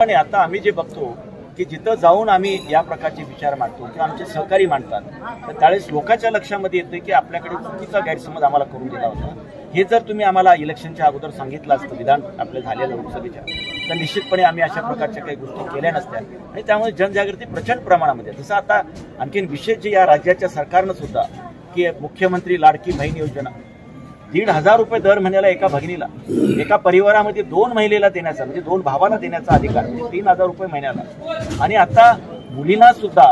आणि आता आम्ही जे बघतो की जिथं जाऊन आम्ही या प्रकारचे विचार मांडतो किंवा आमचे सहकारी मांडतात तर त्यावेळेस लोकांच्या लक्षामध्ये येतं की आपल्याकडे चुकीचा गैरसमज आम्हाला करून दिला होता. हे जर तुम्ही आम्हाला इलेक्शनच्या अगोदर सांगितलं असतं विधान आपल्या झालेलं लोकसभेच्या तर निश्चितपणे आम्ही अशा प्रकारच्या काही गोष्टी केल्या नसत्या. आणि त्यामुळे जनजागृती प्रचंड प्रमाणामध्ये. जसं आता आणखीन विशेष जे या राज्याच्या सरकारनं सुद्धा की मुख्यमंत्री लाडकी बहीण योजना दीड हजार रुपये दर महिन्याला एका भगिनीला. एका परिवारामध्ये दोन महिलेला देण्याचा म्हणजे दोन भावाला देण्याचा अधिकार म्हणजे तीन हजार रुपये महिन्याला. आणि आता मुलींना सुद्धा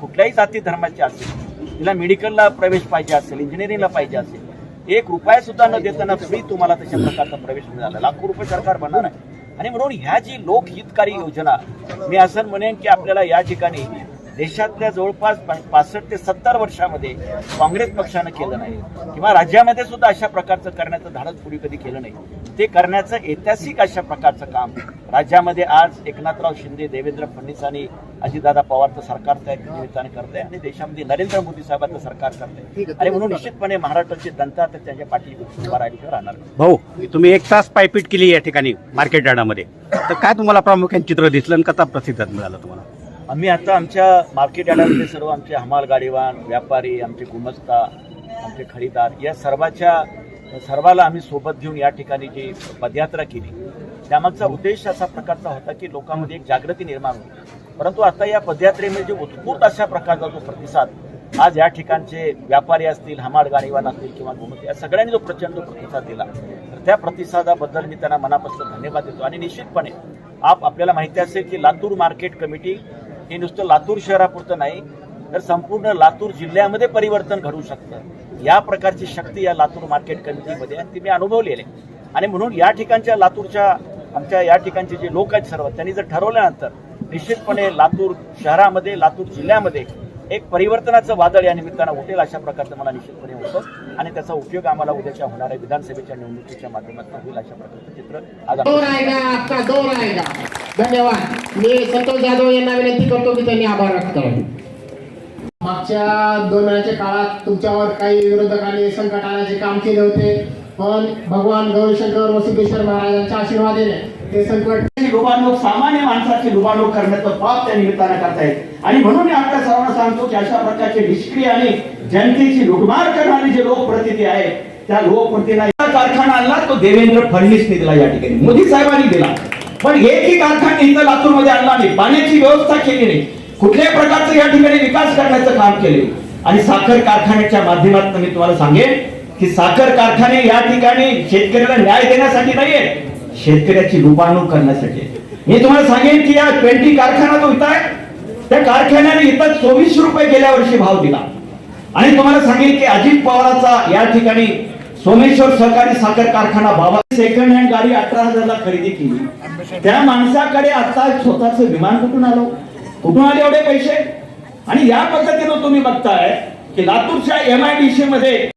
कुठल्याही जाती धर्माची असेल तिला मेडिकलला प्रवेश पाहिजे असेल इंजिनिअरिंगला पाहिजे असेल एक रुपया सुद्धा न देताना फ्री तुम्हाला तशा प्रकारचा प्रवेश मिळाला. लाखो रुपये सरकार भरणार आहे. आणि म्हणून ह्या जी लोकहितकारी योजना मी असं म्हणेन की आपल्याला या ठिकाणी देशातल्या जवळपास पासष्ट ते सत्तर वर्षामध्ये काँग्रेस पक्षानं केलं नाही. किंवा राज्यामध्ये सुद्धा अशा प्रकारचं करण्याचं धाडस पूर्वी कधी केलं नाही. ते करण्याचं ऐतिहासिक अशा प्रकारचं काम राज्यामध्ये आज एकनाथराव शिंदे देवेंद्र फडणवीस आणि अजितदादा पवारचं सरकार त्या निमित्ताने करत आहे आणि देशामध्ये नरेंद्र मोदी साहेबांचं सरकार करत आहे आणि म्हणून निश्चितपणे महाराष्ट्राची जनता तर त्यांच्या पाठी उभा राहिल्याशिवाय राहणार. नाही. भाऊ तुम्ही एक तास पायपीट केली या ठिकाणी मार्केट यार्डामध्ये. तर काय तुम्हाला प्रामुख्याने चित्र दिसलं आणि कसा प्रतिसाद मिळाला तुम्हाला? आम्ही आता आमच्या मार्केट यार्डामध्ये सर्व आमचे हमाल गाडीवान व्यापारी आमचे गुमस्ता आमचे खरीदार या सर्वाच्या सर्वाला आम्ही सोबत घेऊन या ठिकाणी जी पदयात्रा केली. त्यामागचा उद्देश असा प्रकारचा होता की लोकांमध्ये एक जागृती निर्माण होती. परंतु आता या पदयात्रेमध्ये जे उत्स्फूर्त अशा प्रकारचा जो प्रतिसाद आज या ठिकाणचे व्यापारी असतील हमाल गाडीवान असतील किंवा गुमस्ते या सगळ्यांनी जो प्रचंड प्रतिसाद दिला तर त्या प्रतिसादाबद्दल मी त्यांना मनापासून धन्यवाद देतो. आणि निश्चितपणे आप आपल्याला माहिती असेल की लातूर मार्केट कमिटी हे नुसतं लातूर शहरापुरतं नाही तर संपूर्ण लातूर जिल्ह्यामध्ये परिवर्तन घडू शकतं. या प्रकारची शक्ती या लातूर मार्केट कमिटीमध्ये आणि ती मी अनुभवलेली आहे. आणि म्हणून या ठिकाणच्या लातूरच्या आमच्या या ठिकाणचे जे लोक आहेत सर्व त्यांनी जर ठरवल्यानंतर निश्चितपणे लातूर शहरामध्ये लातूर जिल्ह्यामध्ये एक परिवर्तनाचं वादळ या निमित्तानं उठेल अशा प्रकारचं मला निश्चितपणे होतं. आणि त्याचा उपयोग आम्हाला उद्याच्या होणाऱ्या विधानसभेच्या निवडणुकीच्या माध्यमातून होईल अशा प्रकारचं चित्र आज धन्यवाद. मी संतोष जाधव यांना विनंती करतो की त्यांनी आभार व्यक्त करावे. मागच्या दोन महिन्याच्या काळात तुमच्यावर काही विरोधकांनी संकट आणायचे काम केले होते पण भगवान गौरीशंकर व सिद्धेश्वर महाराजांच्या आशीर्वादाने ते संकट लुबाडणूक सामान्य माणसाची लुबाडणूक करण्याचं पाप त्या निमित्तानं करतायत. आणि म्हणून मी आपल्या सर्वांना सांगतो की अशा प्रकारचे निष्क्रिय आणि जनतेची लुटमार करणारी जे लोकप्रतिनिधी आहे त्या लोकप्रतिनिधी कारखाना आणला तो देवेंद्र फडणवीसने दिला या ठिकाणी. मोदी साहेबांनी दिला. पण एकही कारखाना मध्ये आणला नाही पाण्याची व्यवस्था केली नाही. कुठल्याही प्रकारचं या ठिकाणी विकास करण्याचं काम केले आणि साखर कारखान्याच्या माध्यमातून मी तुम्हाला सांगेन की साखर कारखाने या ठिकाणी शेतकऱ्याला न्याय देण्यासाठी नाहीये शेतकऱ्याची लुबाडणूक करण्यासाठी. मी तुम्हाला सांगेन की या ट्वेंटी कारखाना जो इथं आहे त्या कारखान्याने इथं चोवीस रुपये गेल्या वर्षी भाव दिला. आणि तुम्हाला सांगेन की अजित पवाराचा या ठिकाणी सोमेश्वर सहकारी साखर कारखाना बाबा सेकंड हँड गाडी अठरा हजारला खरेदी केली. त्या माणसाकडे आता स्वतःच विमान कुठून आलो? कुठून आले एवढे पैसे? आणि या पद्धतीनं तुम्ही बघताय की लातूरच्या एमआयडीसी मध्ये